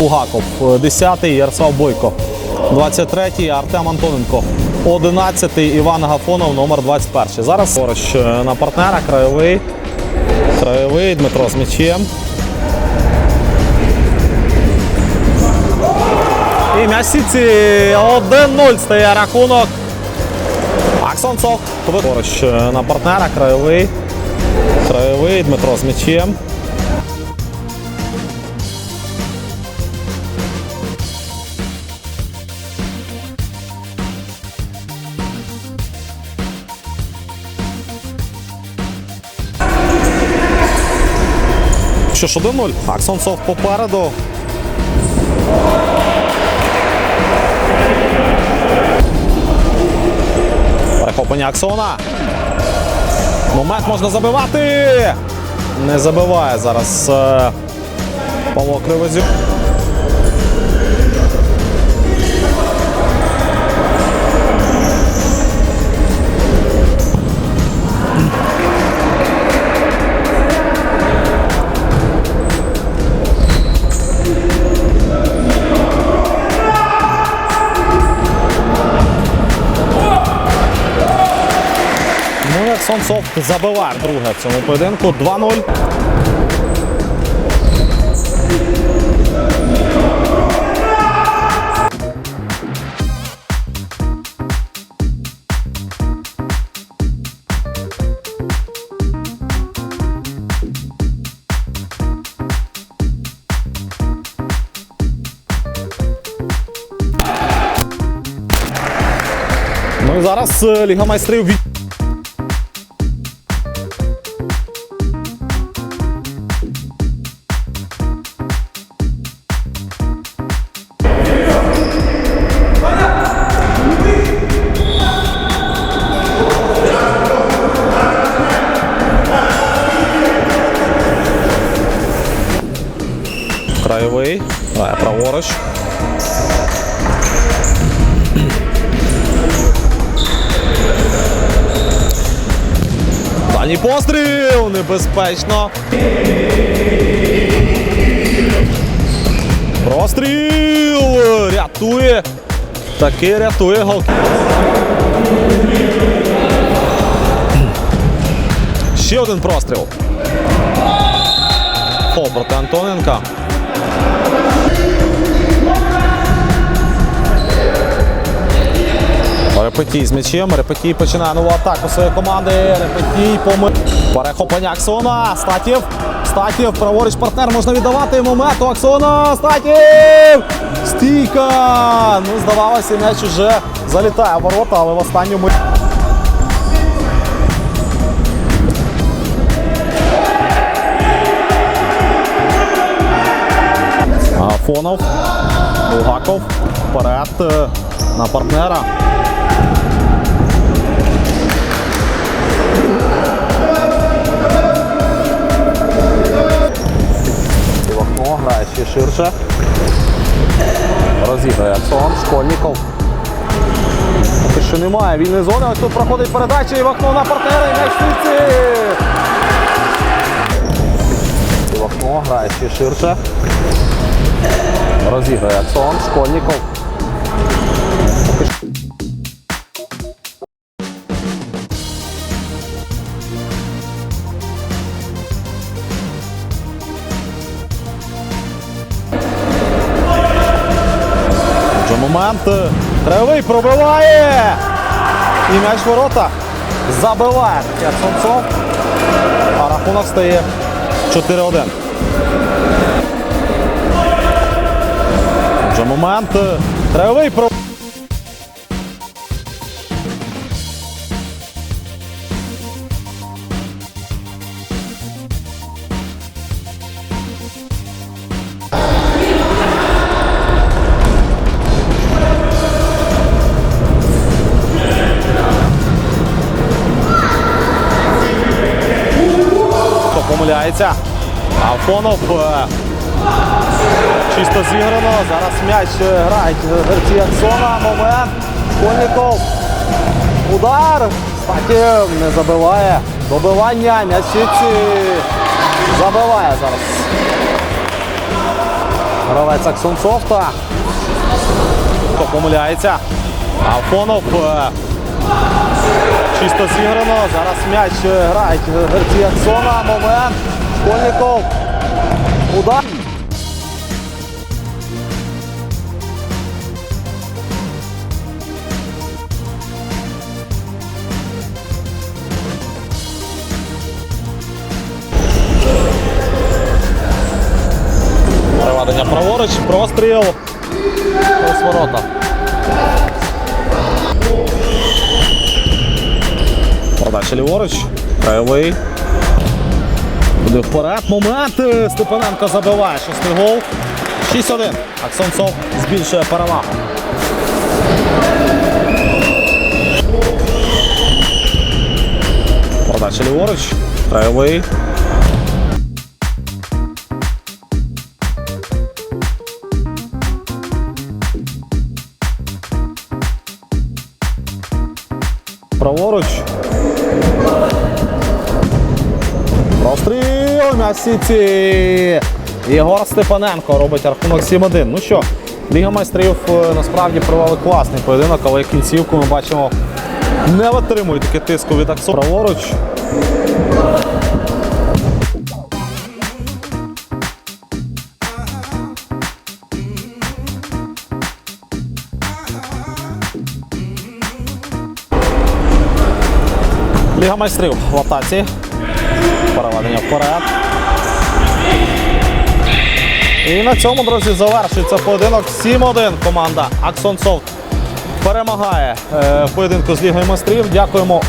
Угаков, 10-й Ярослав Бойко, 23-й Артем Антоненко, 11-й Іван Агафонов, номер 21. Зараз поруч е, на партнера, краєвий. Краєвий Дмитро з м'ячем. І м'яч Сіці 1-0 стає рахунок. Аксонцов поруч е, на партнера, краєвий. Краєвий Дмитро з м'ячем. Що ж 1-0. Аксонцов попереду. Перехоплення Аксона. Момент можна забивати. Не забиває зараз е, Павло Кривозюк. Як Сонсов забиває друге в цьому поєдинку. 2-0. Ну зараз е, Ліга майстрів від. Грає праворуч. Постріл! Небезпечно. Простріл! Рятує. Таки рятує гол. Ще один простріл. Фол проти Антоненка. Репетій з м'ячем. Репетій починає нову атаку своєї команди. Репетій помиль. Перехоплення Аксона. Статів. Статів. Праворуч партнер можна віддавати. Момент у Аксона. Статів. Стійка. Ну, здавалося, м'яч уже залітає в ворота, але в останньому. Афонов. Булгаков. Вперед е, на партнера. Вахно грає ще ширше. Розіграє Аксон, Школьников. Поки що немає вільної зони. Ось тут проходить передача і вахно на партнера і м'яч Сиці. Вахно грає ще ширше. Розіграє Аксон, Школьников. Момент. Кривий пробиває. І м'яч ворота. Забиває Сонцов. А рахунок стає 4-1. Отже, момент. Кривий про. Помиляється? Афонов. е, Чисто зіграно. Зараз м'яч е, грають гравці Аксона. Момент. Коніков. Удар. Статів не забиває. Добивання. Сітці. Забиває зараз. Гравець Аксонсофта. Помиляється. Афонов. Е, Чисто зіграно. Зараз м'яч е, грають гравці Аксона. Момент. Школьников. Удар. Приведення праворуч, простріл. Ось ворота. Подача ліворуч. Краєвий. Буде вперед. Момент. Е, Степаненко забиває. Шостий гол. 6-1. Аксонцов збільшує перевагу. Подача ліворуч. Краєвий. Праворуч. Простріл на сіті. Єгор Степаненко робить рахунок 7-1. Ну що, Ліга майстрів е, насправді провели класний поєдинок, але кінцівку ми бачимо не витримують таке тиску від Аксу. Праворуч. Ліга майстрів в атаці. Переведення вперед. І на цьому, друзі, завершується поєдинок 7-1. Команда Аксон Софт перемагає е, в поєдинку з Лігою майстрів. Дякуємо.